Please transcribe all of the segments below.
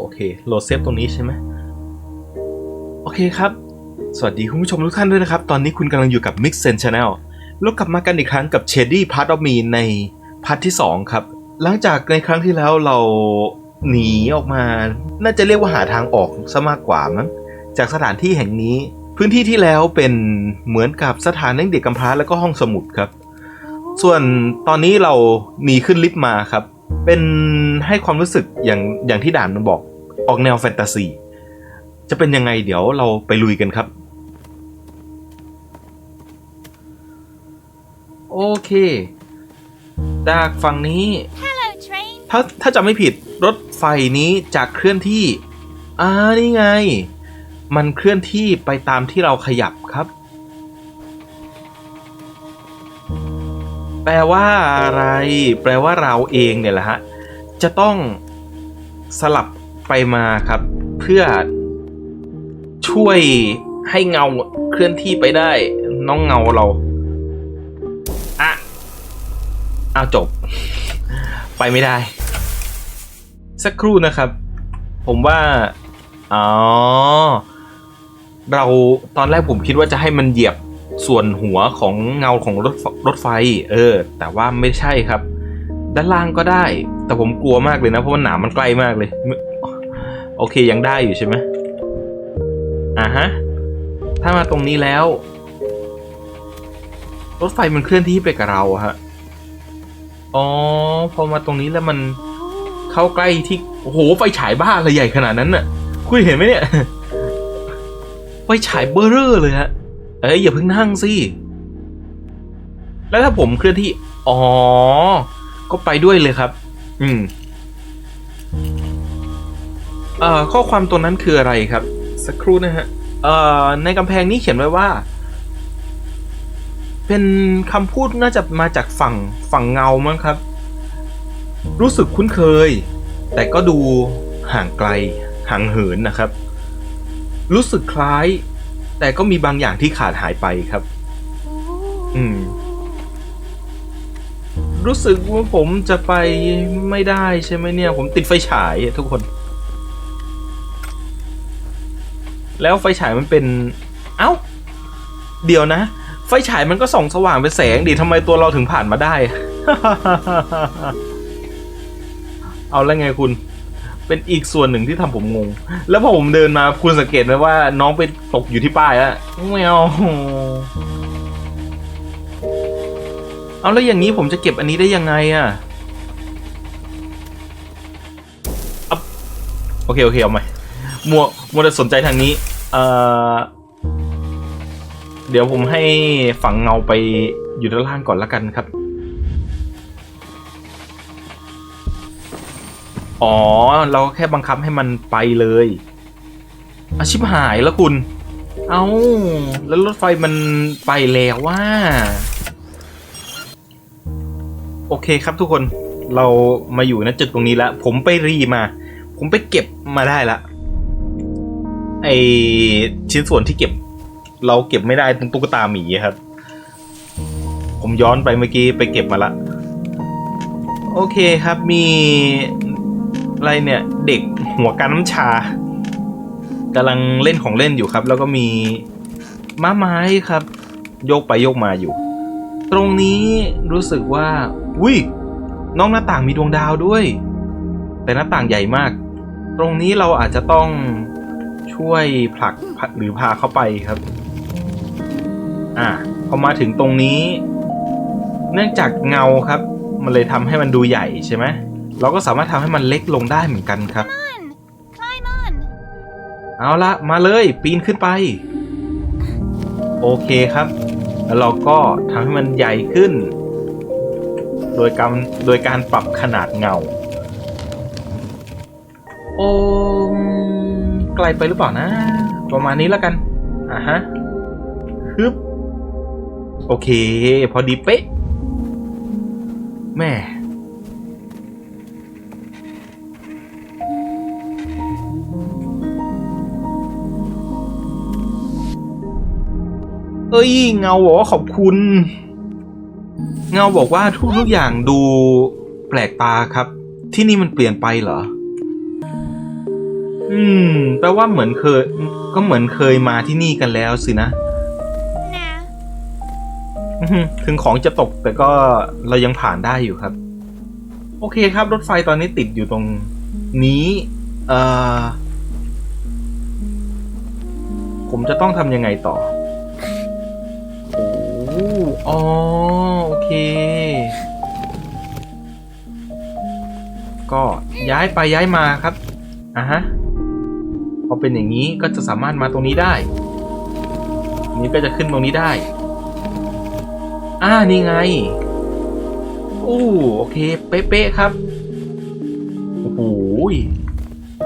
โอเค โหลดเซฟตรงนี้ใช่ไหมโอเคครับ สวัสดีคุณผู้ชมทุกท่านด้วยนะครับ ตอนนี้คุณกำลังอยู่กับ Mix Sense Channel แล้วกลับมากันอีกครั้งกับ Shady Part of Me ในพาร์ทที่ 2 ครับ หลังจากในครั้งที่แล้วเราหนีออกมา น่าจะเรียกว่าหาทางออกซะมากกว่ามั้ง จากสถานที่แห่งนี้ พื้นที่ที่แล้วเป็นเหมือนกับสถานเลี้ยงเด็กกำพร้าแล้วก็ห้องสมุดครับ ส่วนตอนนี้เราหนีขึ้นลิฟต์มาครับ เป็นให้ความรู้สึกอย่างอย่างที่ด่านมันบอก ออกแนวแฟนตาซี จะเป็นยังไงเดี๋ยวเราไปลุยกันครับ โอเค จากฝั่งนี้ Hello, train. ถ้าถ้าจำไม่ผิดรถไฟนี้จะเคลื่อนที่อ่านี่ไง มันเคลื่อนที่ไปตามที่เราขยับครับ แปลว่าอะไร แปลว่าเราเองเนี่ยแหละฮะ จะต้องสลับไปมาครับ เพื่อช่วยให้เงาเคลื่อนที่ไปได้ น้องเงาเราอะเอาจบ ไปไม่ได้ สักครู่นะครับ ผมว่า อ๋อ เราตอนแรกผมคิดว่าจะให้มันเหยียบ ส่วนหัวของเงาของรถรถไฟ เออ แต่ว่าไม่ใช่ครับ ด้านล่างก็ได้ แต่ผมกลัวมากเลยนะ เพราะว่าหนามมันใกล้มากเลย โอเคยังได้อยู่ใช่ไหมอ่าฮะ ถ้ามาตรงนี้แล้ว รถไฟมันเคลื่อนที่ไปกับเราฮะ อ๋อ พอมาตรงนี้แล้วมันเข้าใกล้ที่ โอ้โห ไฟฉายบ้าอะไรใหญ่ขนาดนั้นน่ะ คุณเห็นไหมเนี่ย ไฟฉายเบอร์เรอร์เลยฮะ อ้ยอย่าเพิ่งนั่งสิ แล้วถ้าผมเคลื่อนที่ อ๋อ ก็ไปด้วยเลยครับ อืมเอ่อข้อความตัวนั้นคืออะไรครับ สักครู่นะฮะ เอ่อในกำแพงนี้เขียนไว้ว่า เป็นคำพูดน่าจะมาจากฝั่งฝั่งเงามั้งครับ รู้สึกคุ้นเคย แต่ก็ดูห่างไกลห่างเหินนะครับ รู้สึกคล้าย แต่ก็มีบางอย่างที่ขาดหายไปครับ อืม รู้สึกว่าผมจะไปไม่ได้ใช่ไหมเนี่ย ผมติดไฟฉายอะทุกคน แล้วไฟฉายมันเป็น เอ้า เดี๋ยวนะ ไฟฉายมันก็ส่องสว่างเป็นแสงดิทำไมตัวเราถึงผ่านมาได้ เอาแล้วไงคุณ เป็นอีกส่วนหนึ่งที่ทำผมงง แล้วพอผมเดินมาคุณสังเกตไหมว่าน้องไปตกอยู่ที่ป้ายแล้วไม่เอาเอาแล้วอย่างนี้ผมจะเก็บอันนี้ได้ยังไงอะอัพโอเค โอเคเอาใหม่มัวมัวแต่สนใจทางนี้ เอ่อ เดี๋ยวผมให้ฝังเงาไปอยู่ด้านล่างก่อนละกันครับ อ๋อ เราแค่บังคับให้มันไปเลยอาชิบหายแล้วคุณ เอา้า แล้วรถไฟมันไปแล้วว่า โอเคครับทุกคน เรามาอยู่ณจุดตรงนี้แล้ว ผมไปรีมา ผมไปเก็บมาได้ละ ไอชิ้นส่วนที่เก็บ เราเก็บไม่ได้ตรงตุ๊กตาหมีครับ ผมย้อนไปเมื่อกี้ไปเก็บมาละ โอเคครับมี อะไรเนี่ย เด็กหัวการน้ำชากำลังเล่นของเล่นอยู่ครับ แล้วก็มีม้าไม้ครับ โยกไปโยกมาอยู่ ตรงนี้รู้สึกว่าอุ้ยน้องหน้าต่างมีดวงดาวด้วย แต่หน้าต่างใหญ่มาก ตรงนี้เราอาจจะต้องช่วยผลักหรือพาเข้าไปครับ อ่าพอมาถึงตรงนี้ เนื่องจากเงาครับ มันเลยทำให้มันดูใหญ่ใช่ไหม เราก็สามารถทำให้มันเล็กลงได้เหมือนกันครับ On. Climb on. เอาละมาเลยปีนขึ้นไป โอเคครับ แล้วเราก็ทำให้มันใหญ่ขึ้น โดยการโดยการปรับขนาดเงา โอ้มไกลไปหรือเปล่านะ ประมาณนี้แล้วกันอะฮะฮึบโอเค พอดีเป๊ะแม่ เอ้ยเงาบอกว่าขอบคุณ เงาบอกว่าทุกทุกอย่างดูแปลกตาครับ ที่นี่มันเปลี่ยนไปเหรอ อืมแปลว่าเหมือนเคย ก็เหมือนเคยมาที่นี่กันแล้วสินะ Nah. อื้อหือถึงของจะตกแต่ก็เรายังผ่านได้อยู่ครับ โอเคครับ รถไฟตอนนี้ติดอยู่ตรงนี้ เอ่อ ผมจะต้องทำยังไงต่อโอ้อ๋อ โอเค ก็ย้ายไปย้ายมาครับ อะฮะ พอเป็นอย่างนี้ก็จะสามารถมาตรงนี้ได้ นี้ก็จะขึ้นตรงนี้ได้ อ่า นี่ไง อู้โอเค เป๊ะๆครับ โอ้โห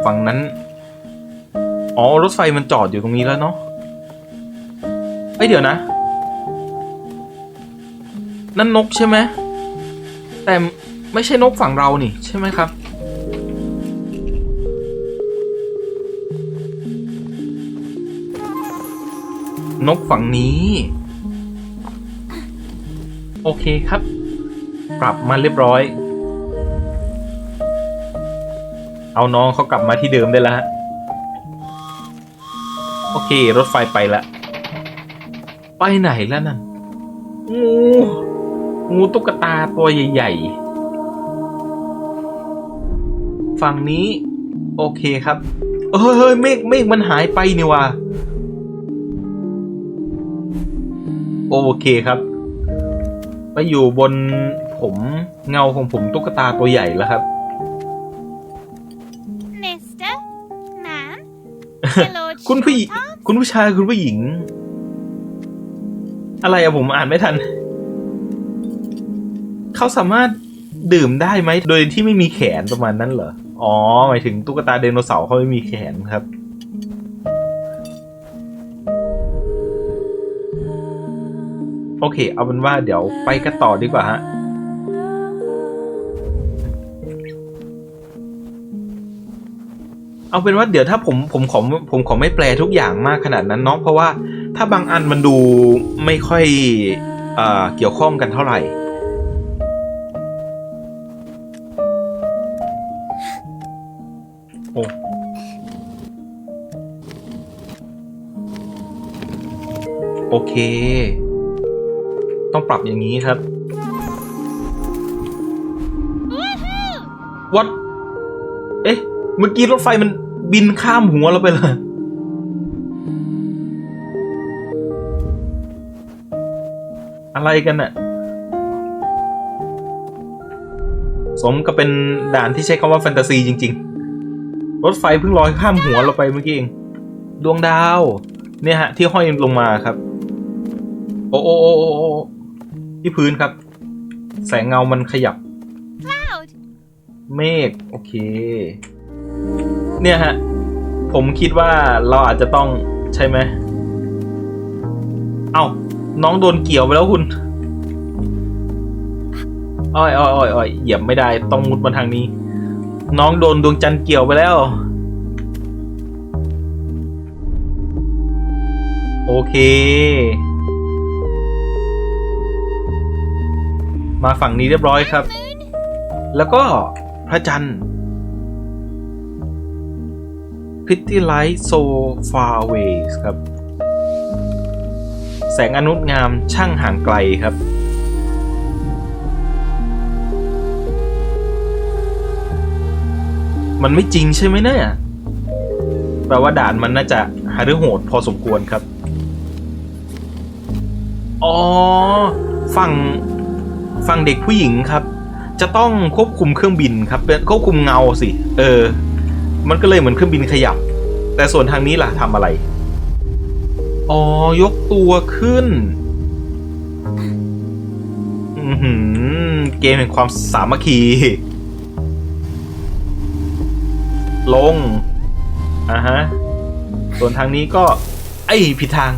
ฝั่งนั้น อ๋อ รถไฟมันจอดอยู่ตรงนี้แล้วเนาะเอ้ยเดี๋ยวนะ นั่นนกใช่ไหมแต่ไม่ใช่นกฝั่งเรานี่ใช่ไหมครับ นกฝั่งนี้ โอเคครับ ปรับมาเรียบร้อย เอาน้องเขากลับมาที่เดิมได้แล้วฮะโอเค รถไฟไปละ ไปไหนแล้วนั่นงู งูตุ๊กตาตัวใหญ่ ๆ ฝั่งนี้ โอเคครับ เฮ้ยเฮ้ยเมฆเมฆมันหายไปนี่ว่ะโอเคครับ ไปอยู่บนผมเงาของผมตุ๊กตาตัวใหญ่แล้วครับ Mister. Ma'am. Hello, คุณผู้หญิง Tom. คุณผู้ชายคุณผู้หญิง อะไรอะผมอ่านไม่ทัน เขาสามารถดื่มได้ไหมโดยที่ไม่มีแขนประมาณนั้นเหรอ อ๋อ หมายถึงตุ๊กตาไดโนเสาร์เขาไม่มีแขนครับ โอเค เอาเป็นว่าเดี๋ยวไปกันต่อดีกว่าฮะเอาเป็นว่าเดี๋ยวถ้าผมผมขอผมขอไม่แปลทุกอย่างมากขนาดนั้นเนาะเพราะว่าถ้าบางอันมันดูไม่ค่อยเอ่อเกี่ยวข้องกันเท่าไหร่ เค ต้องปรับอย่างนี้ครับ Woohoo! what เอ๊ะ เมื่อกี้รถไฟมันบินข้ามหัวเราไปเลยอะไรกันน่ะ สมกับเป็นด่านที่ใช้คำว่าแฟนตาซีจริง ๆ รถไฟเพิ่งลอยข้ามหัวเราไปเมื่อกี้เอง ดวงดาว เนี่ยฮะ ที่ห้อยลงมาครับ โอ้โอ้โอ้โอ้โอ้ที่พื้นครับ แสงเงามันขยับ Cloud. เมฆโอเค เนี่ยฮะ ผมคิดว่าเราอาจจะต้องใช่ไหม เอ้า น้องโดนเกี่ยวไปแล้วคุณอ้อยอ้อยอ้อยอ้อยเหยียบไม่ได้ ต้องมุดมาทางนี้ น้องโดนดวงจันทร์เกี่ยวไปแล้ว โอเค มาฝั่งนี้เรียบร้อยครับ แล้วก็พระจันทร์ Pretty Light So Far Away ครับ แสงอนุงามช่างห่างไกลครับ มันไม่จริงใช่ไหมเนี่ยแปลว่าด่านมันน่าจะหารือโหดพอสมควรครับ อ๋อ ฝั่ง ฝั่งเด็กผู้หญิงครับ จะต้องควบคุมเครื่องบินครับควบคุมเงาสิ เออ มันก็เลยเหมือนเครื่องบินขยับ แต่ส่วนทางนี้ล่ะทำอะไร อ๋อ ยกตัวขึ้นอืเกมแห่งความสามัคคี ลง อ่าฮะ ส่วนทางนี้ก็ ไอ้ผิดทาง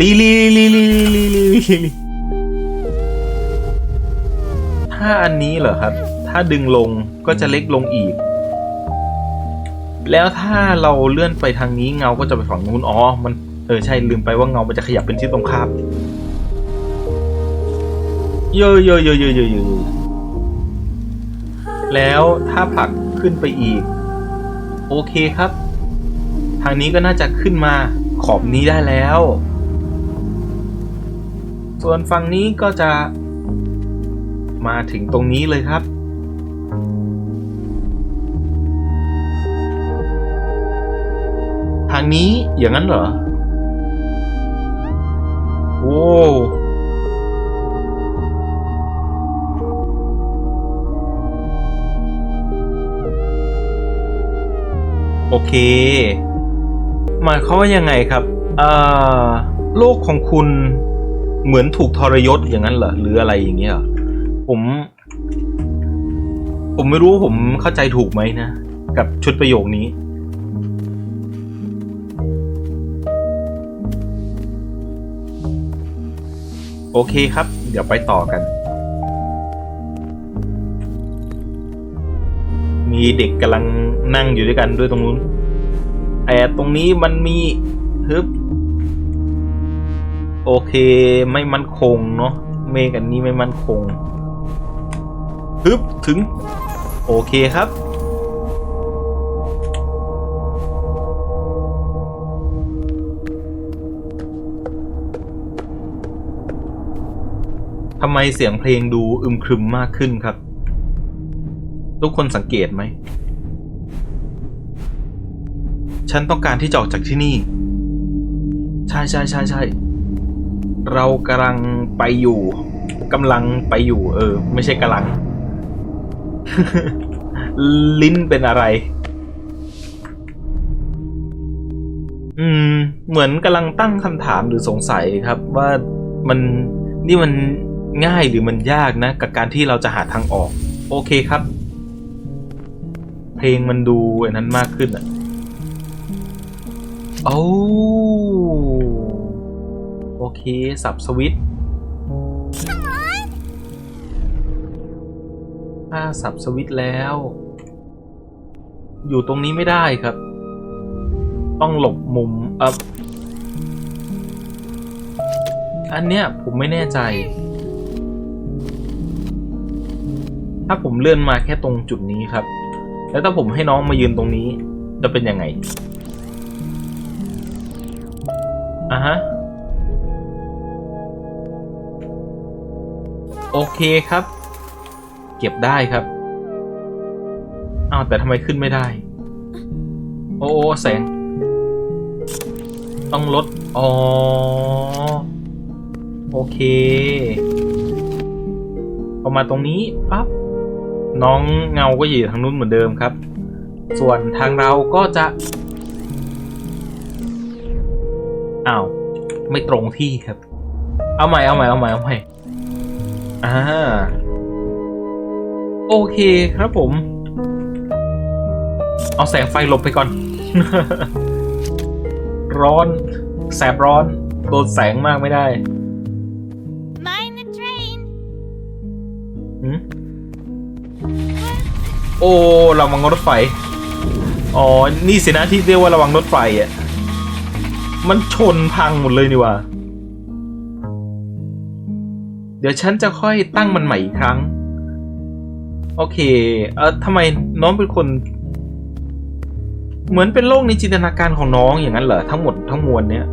ลีลีลีลีลีลีลี ถ้าอันนี้เหรอครับ ถ้าดึงลงก็จะเล็กลงอีก แล้วถ้าเราเลื่อนไปทางนี้เงาก็จะไปฝั่งนู้นอ๋อมันเออใช่ลืมไปว่าเงามันจะขยับเป็นทิศตรงข้ามเยอะเยอะเยอะเยอะเยอะเยอะแล้วถ้าผลักขึ้นไปอีก โอเคครับ ทางนี้ก็น่าจะขึ้นมาขอบนี้ได้แล้ว ส่วนฝั่งนี้ก็จะ มาถึงตรงนี้เลยครับ ทางนี้อย่างนั้นเหรอ โอ้โอเคหมายความว่ายังไงครับอ่าโลกของคุณเหมือนถูกทรยศอย่างนั้นเหรอหรืออะไรอย่างเงี้ยเหรอ ผม ผมไม่รู้ว่าผมเข้าใจถูกไหมนะ กับชุดประโยคนี้ โอเคครับ เดี๋ยวไปต่อกัน มีเด็กกำลังนั่งอยู่ด้วยกันด้วยตรงนู้นแต่ตรงนี้มันมีฮึบโอเคไม่มั่นคงเนาะเมฆอันนี้ไม่มั่นคง ฮึบถึง โอเคครับ ทำไมเสียงเพลงดูอึมครึมมากขึ้นครับ ทุกคนสังเกตไหม ฉันต้องการที่จะออกจากที่นี่ ใช่ใช่ใช่ใช่เรากำลังไปอยู่กำลังไปอยู่ เออ ไม่ใช่กำลัง ลิ้นเป็นอะไร อืม เหมือนกำลังตั้งคำถามหรือสงสัยครับ ว่ามันนี่มันง่ายหรือมันยากนะ กับการที่เราจะหาทางออก โอเคครับ เพลงมันดูอันนั้นมากขึ้นอะโอ้โอเค สับสวิตช์าสับสวิตแล้ว อยู่ตรงนี้ไม่ได้ครับ ต้องหลบมุมเอะอันเนี้ยผมไม่แน่ใจ ถ้าผมเลื่อนมาแค่ตรงจุดนี้ครับ แล้วถ้าผมให้น้องมายืนตรงนี้ จะเป็นยังไงอะฮะโอเคครับ เก็บได้ครับอ้าวแต่ทำไมขึ้นไม่ได้โอ้โอ้แสง ต้องลด อ๋อ โอเคพอมาตรงนี้ปั๊บน้องเงาก็อยู่ทางนู้นเหมือนเดิมครับ ส่วนทางเราก็จะอ้าวไม่ตรงที่ครับ เอาใหม่เอาใหม่เอาใหม่เอาใหม่อ่า โอเคครับผม เอาแสงไฟหลบไปก่อน ร้อน แสบร้อน โดนแสงมากไม่ได้ Mind the train. หืมโอ้ระวังรถไฟ อ๋อ นี่สินะที่เรียกว่าระวังรถไฟอะ มันชนพังหมดเลยนี่หว่า เดี๋ยวฉันจะค่อยตั้งมันใหม่อีกครั้ง โอเค เออทำไมน้องเป็นคน เหมือนเป็นโลกในจินตนาการของน้องอย่างนั้นเหรอทั้งหมดทั้งมวลเนี้ย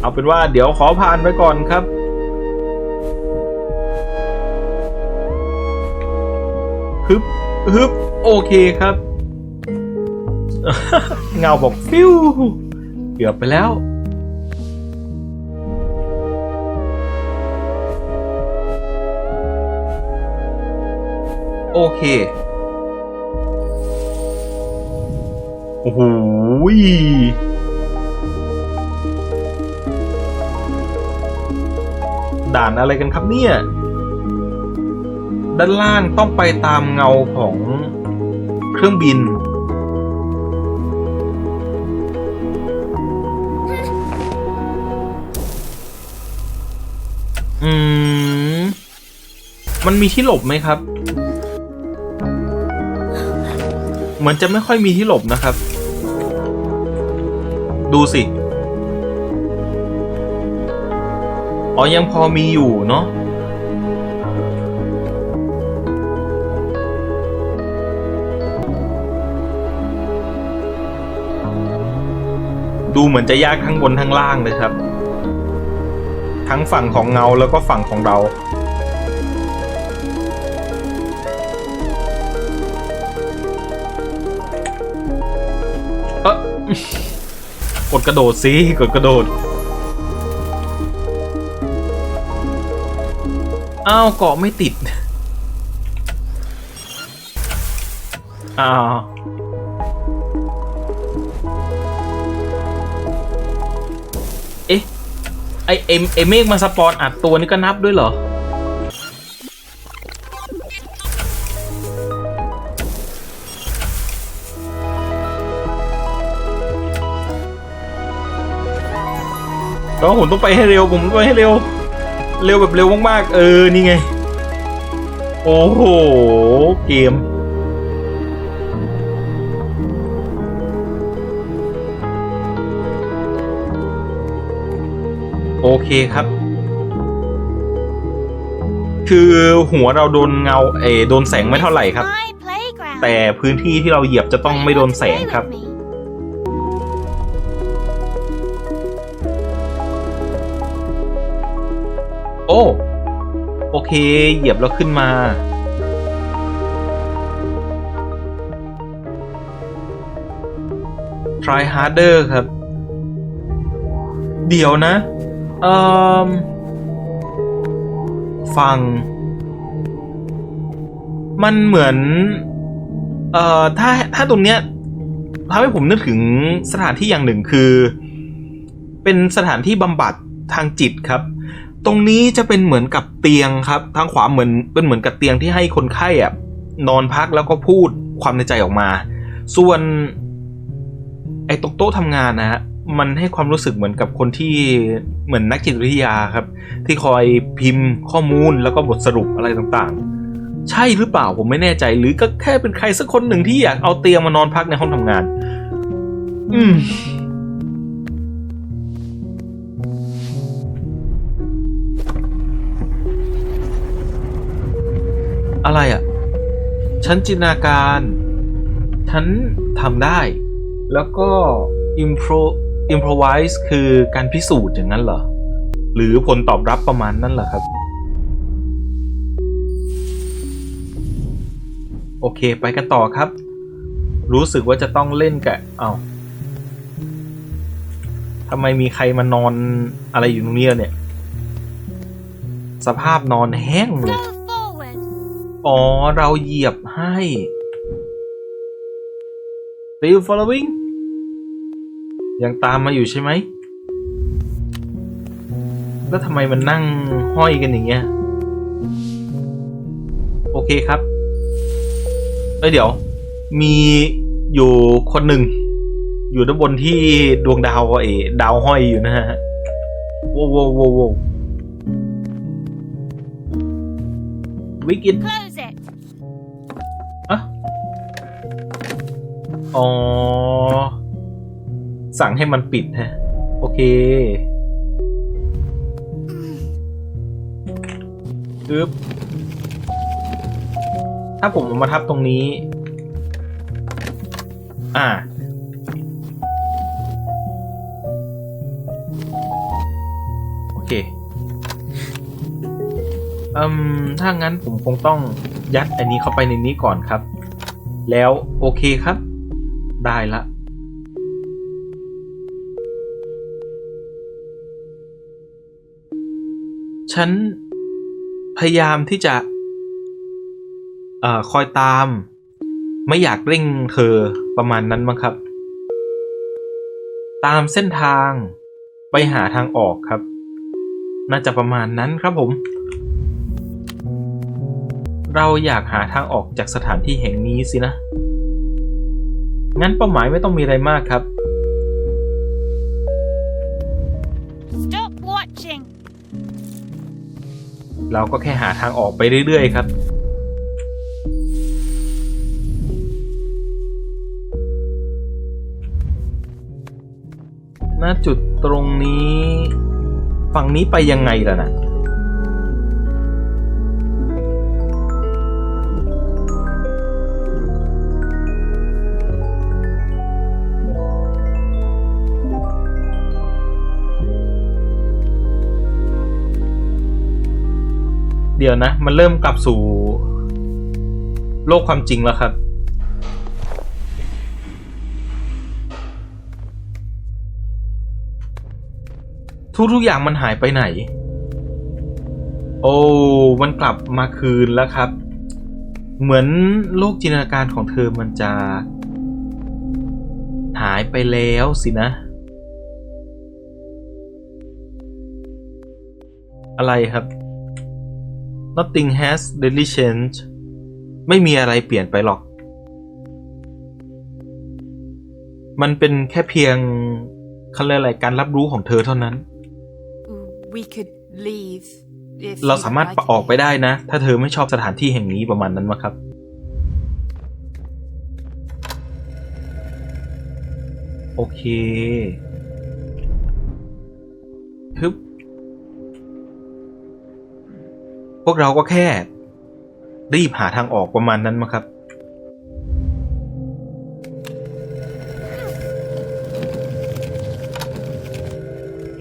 เอาเป็นว่าเดี๋ยวขอผ่านไปก่อนครับ ฮึบ ฮึบ โอเคครับ เงาบอกฟิวเกือบไปแล้ว โอเค โอ้โหยด่านอะไรกันครับเนี่ย ด้านล่างต้องไปตามเงาของเครื่องบิน อืม มันมีที่หลบไหมครับ มือนจะไม่ค่อยมีที่หลบนะครับ ดูสิ อ๋อ ยังพอมีอยู่เนาะดูเหมือนจะยากทั้งบนทั้งล่างเลยครับ ทั้งฝั่งของเงาแล้วก็ฝั่งของเรา ดกระโดดสิกดกระโดดอ้าวเกาะไม่ติดอ้าวเอ๊ะไอเอ็มเอเมกมาสปอนอัดตัวนี่ก็นับด้วยเหรอ ก็ผมต้องไปให้เร็ว ผมต้องไปให้เร็ว เร็วแบบเร็วมากๆ เออ นี่ไง โอ้โห เกม โอเคครับ คือหัวเราโดนเงา เออโดนแสงไม่เท่าไหร่ครับ My playground. แต่พื้นที่ที่เราเหยียบจะต้องไม่โดนแสงครับ เค เหยียบแล้วขึ้นมา try harder ครับ เดี๋ยวนะ เอ่อ ฟัง มันเหมือน เอ่อ ถ้า ถ้าตรงเนี้ยทำให้ผมนึกถึงสถานที่อย่างหนึ่งคือ เป็นสถานที่บำบัดทางจิตครับ ตรงนี้จะเป็นเหมือนกับเตียงครับ ทางขวาเหมือนเป็นเหมือนกับเตียงที่ให้คนไข้อะนอนพักแล้วก็พูดความในใจออกมา ส่วนไอ้ตรงโต๊ะทำงานนะฮะมันให้ความรู้สึกเหมือนกับคนที่เหมือนนักจิตวิทยาครับ ที่คอยพิมพ์ข้อมูลแล้วก็บทสรุปอะไรต่างๆ ใช่หรือเปล่าผมไม่แน่ใจ หรือก็แค่เป็นใครสักคนหนึ่งที่อยากเอาเตียงมานอนพักในห้องทำงาน อืม อะไรอะ ฉันจินตนาการ ฉันทำได้ แล้วก็ impro improvise คือการพิสูจน์อย่างนั้นเหรอ หรือผลตอบรับประมาณนั้นเหรอครับ โอเคไปกันต่อครับ รู้สึกว่าจะต้องเล่นกับเอา้าทำไมมีใครมานอนอะไรอยู่ตรงนี้เนี่ย สภาพนอนแห้งเลย อ๋อ เราเหยียบให้ Still following ยังตามมาอยู่ใช่ไหม แล้วทำไมมันนั่งห้อยกันอย่างเงี้ย โอเคครับเอ้ยเดี๋ยว มีอยู่คนหนึ่ง อยู่ด้านบนที่ดวงดาวเอดาวห้อยอยู่นะฮะโว้วโว้วโว้วโว้ววิกิต อ๋อ สั่งให้มันปิดฮะ โอเคปึ๊บถ้าผมมาทับตรงนี้ อ่า โอเค อืม ถ้างั้นผมคงต้องยัดอันนี้เข้าไปในนี้ก่อนครับ แล้วโอเคครับ ได้ละฉันพยายามที่จะอคอยตาม ไม่อยากเร่งเธอประมาณนั้นมั้งครับ ตามเส้นทางไปหาทางออกครับ น่าจะประมาณนั้นครับผม เราอยากหาทางออกจากสถานที่แห่งนี้สินะ งั้นเป้าหมายไม่ต้องมีอะไรมากครับ Stop watching. เราก็แค่หาทางออกไปเรื่อยๆครับ ณ จุดตรงนี้ ฝั่งนี้ไปยังไงล่ะนะ เดี๋ยวนะ มันเริ่มกลับสู่ โลกความจริงแล้วครับ ทุกๆอย่างมันหายไปไหน โอ้มันกลับมาคืนแล้วครับ เหมือนโลกจินตนาการของเธอมันจะ หายไปแล้วสินะ อะไรครับ Nothing has really changed ไม่มีอะไรเปลี่ยนไปหรอก มันเป็นแค่เพียงเขาเรียกอะไรการรับรู้ของเธอเท่านั้น We could leave if เรา you สามารถ like ออกไปได้นะ ถ้าเธอไม่ชอบสถานที่แห่งนี้ประมาณนั้นวะครับ โอเคฮึบ วกเราก็แค่ รีบหาทางออกประมาณนั้นมาครับ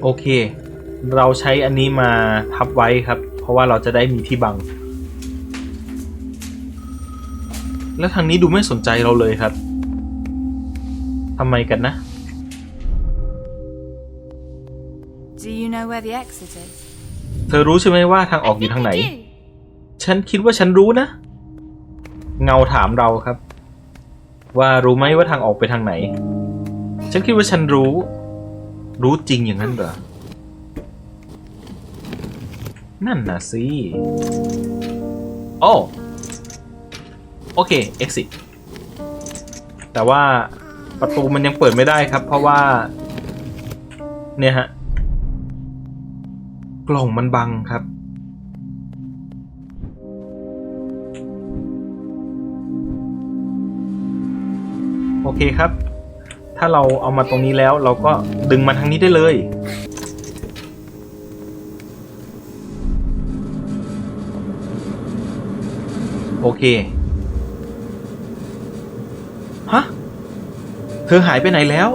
โอเค เราใช้อันนี้มาทับไว้ครับ เพราะว่าเราจะได้มีที่บัง แล้วทางนี้ดูไม่สนใจเราเลยครับทำไมกันนะ Do you know where the exit is? เธอรู้ใช่ไหมว่าทางออกอยู่ทางไหน ฉันคิดว่าฉันรู้นะ เงาถามเราครับ ว่ารู้ไหมว่าทางออกไปทางไหน ฉันคิดว่าฉันรู้ รู้จริงอย่างนั้นเหรอ นั่นน่ะสิโอ้โอเค exit แต่ว่าประตูมันยังเปิดไม่ได้ครับ เพราะว่า เนี่ยฮะ กล่องมันบังครับ โอเคครับ ถ้าเราเอามาตรงนี้แล้วเราก็ดึงมาทางนี้ได้เลยโอเค ฮะ เธอหายไปไหนแล้ว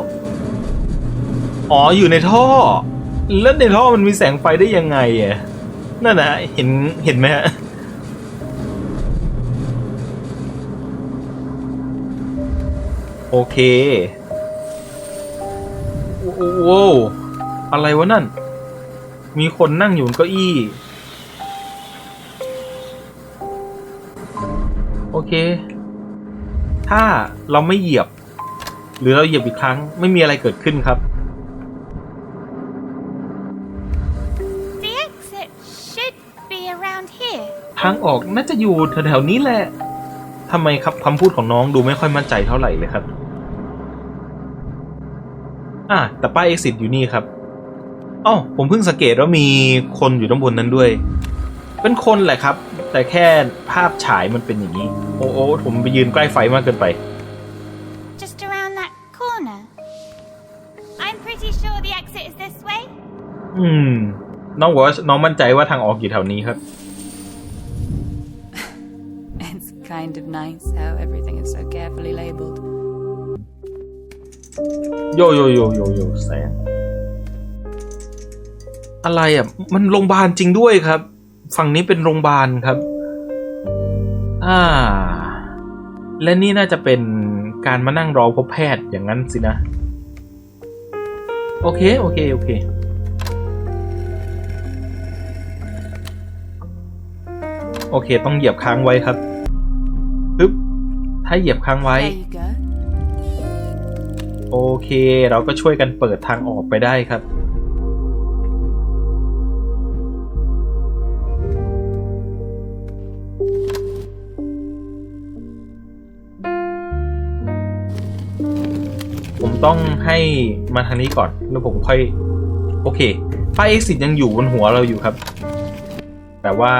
อ๋อ อยู่ในท่อ แล้วในท่อมันมีแสงไฟได้ยังไงอะนั่นนะเห็นเห็นไหมฮะโอเคโอ้โหอะไรวะนั่น มีคนนั่งอยู่บนเก้าอี้ โอเค ถ้าเราไม่เหยียบ หรือเราเหยียบอีกครั้งไม่มีอะไรเกิดขึ้นครับ ทางออกน่าจะอยู่แถวๆนี้แหละทำไมครับคำพูดของน้องดูไม่ค่อยมั่นใจเท่าไหร่เลยครับอะแต่ป้าย exit อยู่นี่ครับอ๋อผมเพิ่งสังเกตว่ามีคนอยู่ด้านบนนั้นด้วย เป็นคนแหละครับ แต่แค่ภาพฉายมันเป็นอย่างนี้ โอ้โอ้ผมไปยืนใกล้ไฟมากเกินไป Just around that corner. I'm pretty sure the exit is this way. อืม น้องบอกว่าน้องมั่นใจว่าทางออกอยู่แถวนี้ครับ kind of nice how everything is so carefully labeled. โยโยโยโยโยแสง อะไรอะ มันโรงพยาบาลจริงด้วยครับ ฝั่งนี้เป็นโรงพยาบาลครับ อ่า และนี่น่าจะเป็นการมานั่งรอพบแพทย์อย่างนั้นสินะ โอเค โอเค โอเคโอเค ต้องเหยียบค้างไว้ครับปึ๊บ ถ้าเหยียบค้างไว้ There you go. โอเค เราก็ช่วยกันเปิดทางออกไปได้ครับ ผมต้องให้มาทางนี้ก่อนแล้วผมค่อย โอเคป้าย exit ยังอยู่บนหัวเราอยู่ครับ แต่ว่า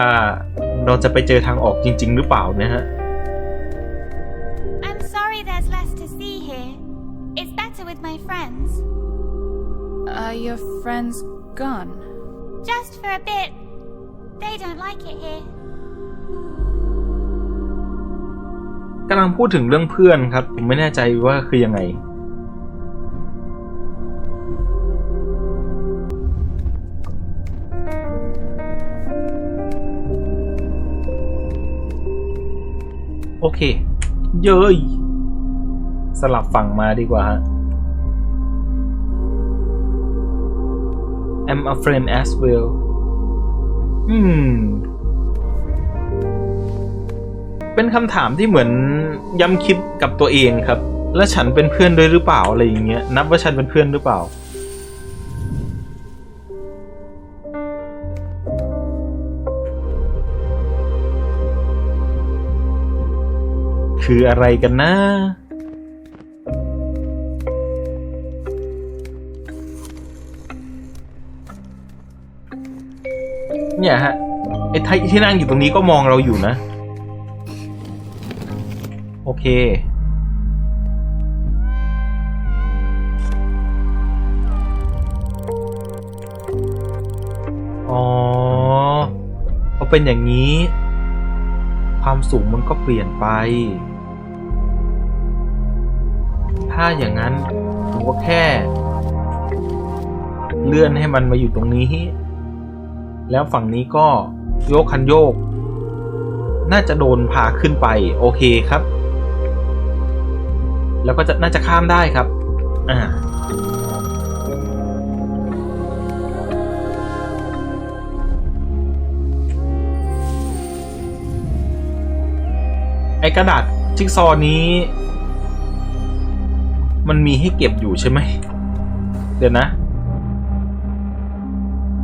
เราจะไปเจอทางออกจริง ๆ หรือเปล่าเนะฮะ with my friends. Are your friends gone? Just for a bit. They don't like it here. กำลังพูดถึงเรื่องเพื่อนครับ ผมไม่แน่ใจว่าคือยังไง โอเค เย้ยสลับฝั่งมาดีกว่าฮะ I'm a friend as well อืม เป็นคำถามที่เหมือนย้ำคิดกับตัวเองครับ แล้วฉันเป็นเพื่อนด้วยหรือเปล่าอะไรอย่างเงี้ย นับว่าฉันเป็นเพื่อนหรือเปล่า คืออะไรกันนะ เนี่ยฮะไอ้ไทยที่นั่งอยู่ตรงนี้ก็มองเราอยู่นะ โอเค อ๋อพอเป็นอย่างนี้ ความสูงมันก็เปลี่ยนไป ถ้าอย่างนั้นผมก็แค่ เลื่อนให้มันมาอยู่ตรงนี้ แล้วฝั่งนี้ก็โยกคันโยก น่าจะโดนพาขึ้นไปโอเคครับ แล้วก็จะน่าจะข้ามได้ครับอ่าไอกระดาษจิ๊กซอนี้ มันมีให้เก็บอยู่ใช่ไหม เดี๋ยวนะ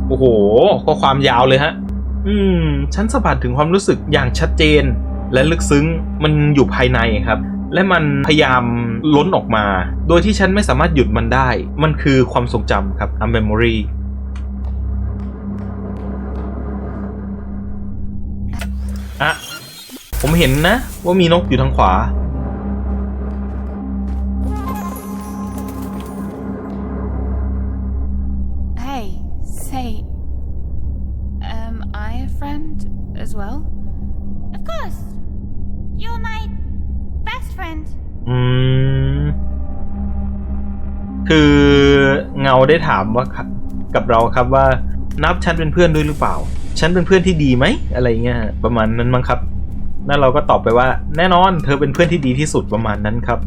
โอ้โหข้อความยาวเลยฮะ อืม ฉันสัมผัสถึงความรู้สึกอย่างชัดเจน และลึกซึ้งมันอยู่ภายในครับ และมันพยายามล้นออกมา โดยที่ฉันไม่สามารถหยุดมันได้ มันคือความทรงจำครับ a memory อะผมเห็นนะว่ามีนกอยู่ทางขวา as well? Of course. You're my best friend. อืม คือเงาได้ถามว่ากับเราครับว่า นับฉันเป็นเพื่อนด้วยหรือเปล่า ฉันเป็นเพื่อนที่ดีไหม อะไรเงี้ยประมาณนั้นมั้งครับ นั่นเราก็ตอบไปว่า แน่นอน เธอเป็นเพื่อนที่ดีที่สุดประมาณนั้นครับ